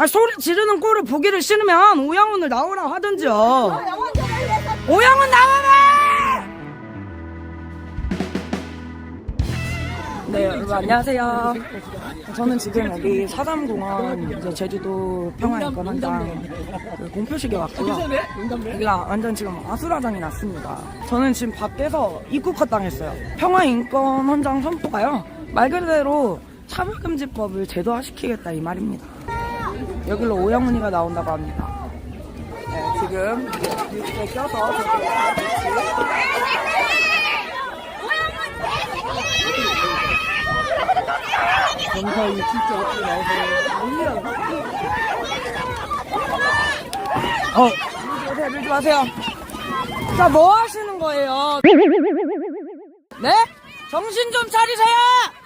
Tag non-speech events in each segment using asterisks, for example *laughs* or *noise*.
아 소리 지르는 꼴을 보기를 싫으면 오양훈을 나오라 하든지요. 오양훈 나와라! 네 여러분 안녕하세요. 저는 지금 여기 사담공원 이제 제주도 평화인권 현장 그 공표식에 왔고요. 여기가 완전 지금 아수라장이 났습니다. 저는 지금 밖에서 입국컷 당했어요. 평화인권 헌장 선포가요. 말 그대로 차별금지법을 제도화시키겠다 이 말입니다. 여기로 오영훈이가 나온다고 합니다. 네, 지금 이렇게 껴서 검사이 진짜 앞에 나와서 어, 밀지 마세요. 자, 뭐 하시는 거예요? 네? 정신 좀 차리세요!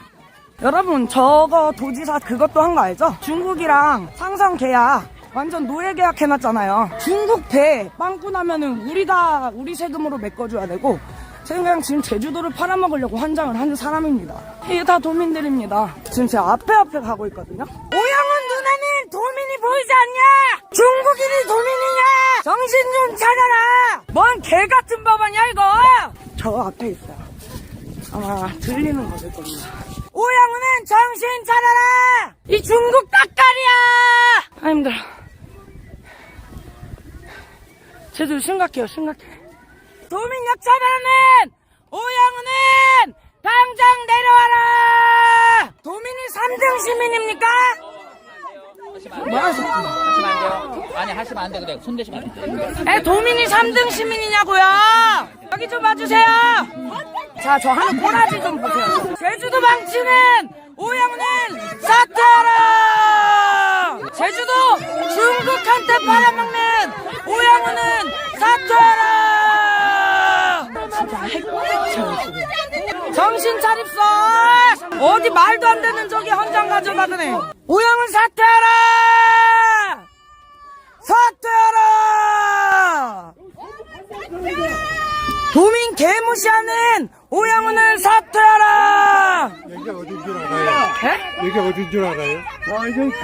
여러분, 저거 도지사 그것도 한 거 알죠? 중국이랑 상상 계약, 완전 노예 계약 해놨잖아요. 중국 배 빵꾸 나면은 우리 다, 우리 세금으로 메꿔줘야 되고, 그냥 지금 제주도를 팔아먹으려고 환장을 하는 사람입니다. 이게 다 도민들입니다. 지금 제 앞에 앞에 가고 있거든요. 오영훈 누나는 도민이 보이지 않냐? 중국인이 도민이냐? 정신 좀 차려라! 뭔 개 같은 법안이야 이거? 저 앞에 있어요. 아마 들리는 거일 겁니다. 오영훈은 정신 차려라! 이 중국 깍깔이야! 아 힘들어. 제주 심각해요 심각해. 도민역 차별하는 오영훈은 당장 내려와라! 도민이 3등 시민입니까? 뭐? 하시면 안 돼요. 아니 하시면 안 돼. 그래. 손 대시면 안 돼. 에 도민이 3등 시민이냐고요? 여기 좀 와주세요. 자, 저 하는 꼬라지 좀 보세요. 제주도 망치는 오영훈은 사퇴하라! 제주도 중국한테 팔아먹는 오영훈은 사퇴하라! 진짜 지금. 정신 차립소! 어디 말도 안 되는 저기 헌장 가져가더니 오영훈 사퇴하라! 사퇴하라! 도민 개무시하는 오양훈을 사퇴하라! 여기 어딘 줄 알아요? 에? 여기 어딘 줄 알아요?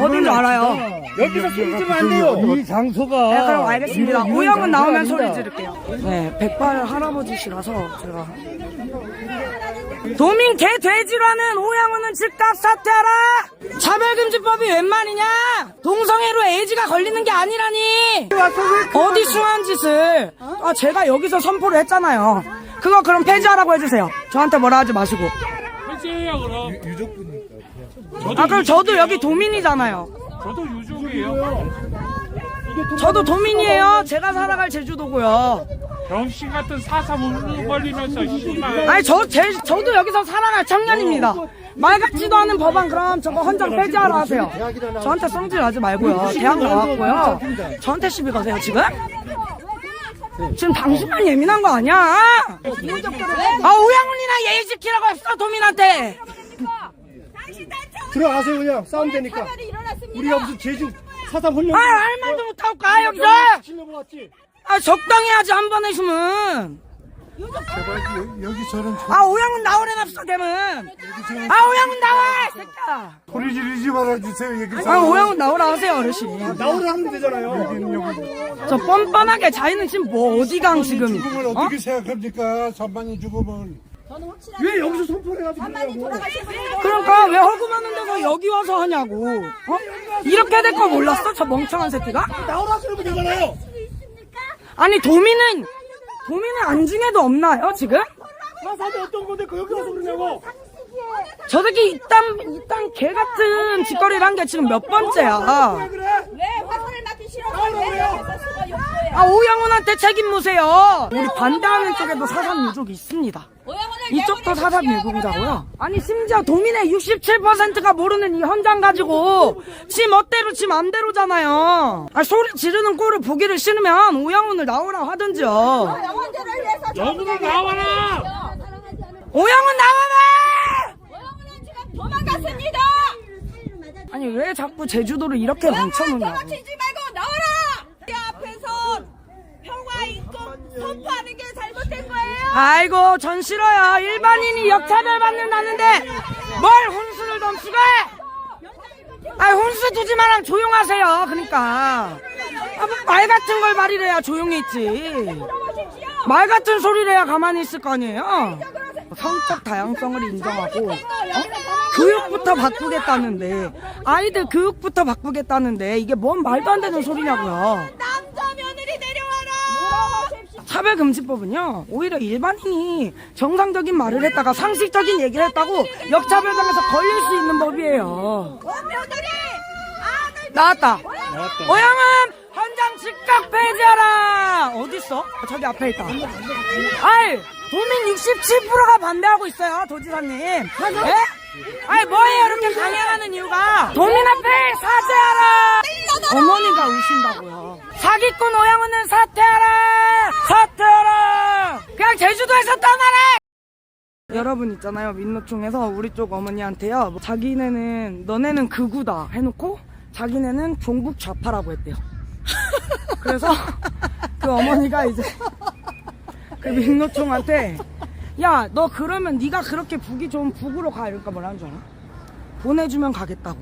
어딘 줄 알아요? 여기서 소리 지르면 안 돼요. 이 장소가. 네, 그럼 알겠습니다. 오양훈 나오면 소리 지를게요. 네, 백발 할아버지시라서 제가. 도민 개 돼지라는 오양훈은 즉각 사퇴하라! 차별금지법이 웬 말이냐? 동성애로 에이즈가 걸리는 게 아니라니! 어디 숭한 짓을! 아, 제가 여기서 선포를 했잖아요. 그거 그럼 폐지하라고 해주세요. 저한테 뭐라 하지 마시고. 해제해요 그럼 유족분이니까. 아, 그럼 저도 여기 도민이잖아요. 저도 유족이에요 저도 도민이에요. 제가 살아갈 제주도고요. 병신 같은 사삼 씨발 아니 저 제, 저도 여기서 살아갈 청년입니다. 말 같지도 않은 법안 그럼 저거 헌장 폐지하라 하세요. 저한테 성질하지 말고요. 대학 나왔고요. 저한테 시비 거세요 지금? 지금 당신만 예민한 거 아니야? 아 오양훈이나 예의 지키라고 했어 도민한테. 들어가세요 그냥 싸움 되니까. 우리가 무슨 제주 사상 훈련. 아할 말도 못하고 가 여기서. 치려고 왔지. 아 적당히 하지 한 번 해주면. 제발 여, 저- 아 오양훈 나오래 납서 걔는. 아 오양훈 나와 이 새끼야. 소리 지르지 말아주세요 여기서. 아 오양훈 나오라 하세요 어르신. 나오라 하면 되잖아요. 여기는 여기. 저 뻔뻔하게 자기는 지금 뭐 어디 강 지금 죽음을 어? 어떻게 생각합니까? 선반이 죽음을. 왜 여기서 선포해가지고 그러냐고. 그러니까 왜 허구많은 데서 여기 와서 하냐고 어? 이렇게 될거 몰랐어 저 멍청한 새끼가 나오라 그러면 되잖아요. 아니 도민은 도민은 안중에도 없나요 지금 사상이 어떤 건데 그 여기 와서 그러냐고. 저 새끼 이딴 이딴 개 같은 짓거리를 한 게 지금 몇 번째야 그래? 왜 화살을 맞기 싫어서 왜 욕보여? 아 오영훈한테 책임 묻으세요 우리 반대하는 쪽에도 사삼 유족이 있습니다 이쪽도 사삼 유족이라고요? 아니 심지어 도민의 67%가 모르는 이 현장 가지고 지 멋대로 지 맘대로잖아요. 아 소리 지르는 꼴을 보기를 싫으면 오영훈을 나오라 하든지요. 영혼들을 위해서 영훈아 나와라 오영훈 나와라! 오영훈은 지금 도망갔습니다. 아니 왜 자꾸 제주도를 이렇게 뭉쳐놓냐고. 도망치지 말고 나와라. 이 앞에서 평화 인권 선포하는 게 잘못된 거예요. 아이고 전 싫어요. 일반인이 역차별 받는다는데 뭘 혼수를 해? 아 혼수 두지 마랑 조용하세요. 하니까 아, 뭐 말 같은 걸 말이래야 조용히 있지 말 같은 소리를 해야 가만히 있을 거 아니에요 성적 다양성을 인정하고 어? 교육부터 바꾸겠다는데 아이들 교육부터 바꾸겠다는데 이게 뭔 말도 안 되는 소리냐고요 남자 며느리 내려와라. 차별금지법은요 오히려 일반인이 정상적인 말을 했다가 상식적인 얘기를 했다고 역차별당해서 걸릴 수 있는 법이에요. 나왔다. 오영은 현장 즉각 폐지하라. 어딨어? 저기 앞에 있다. 아이 도민 67%가 반대하고 있어요 도지사님. 예? 아이 뭐예요? 이렇게 강행하는 이유가? 도민 앞에 사퇴하라. 어머니가 우신다고요. 사기꾼 오영은은 사퇴하라 제주도에서 떠나라 여러분 있잖아요. 민노총에서 우리 쪽 어머니한테요. 뭐 자기네는 너네는 극우다 해놓고 자기네는 종북 좌파라고 했대요. *laughs* 그래서 그 어머니가 이제 그 민노총한테 야 너 그러면 네가 그렇게 북이 좋은 북으로 가. 이러니까 뭐라는 줄 알아? 보내주면 가겠다고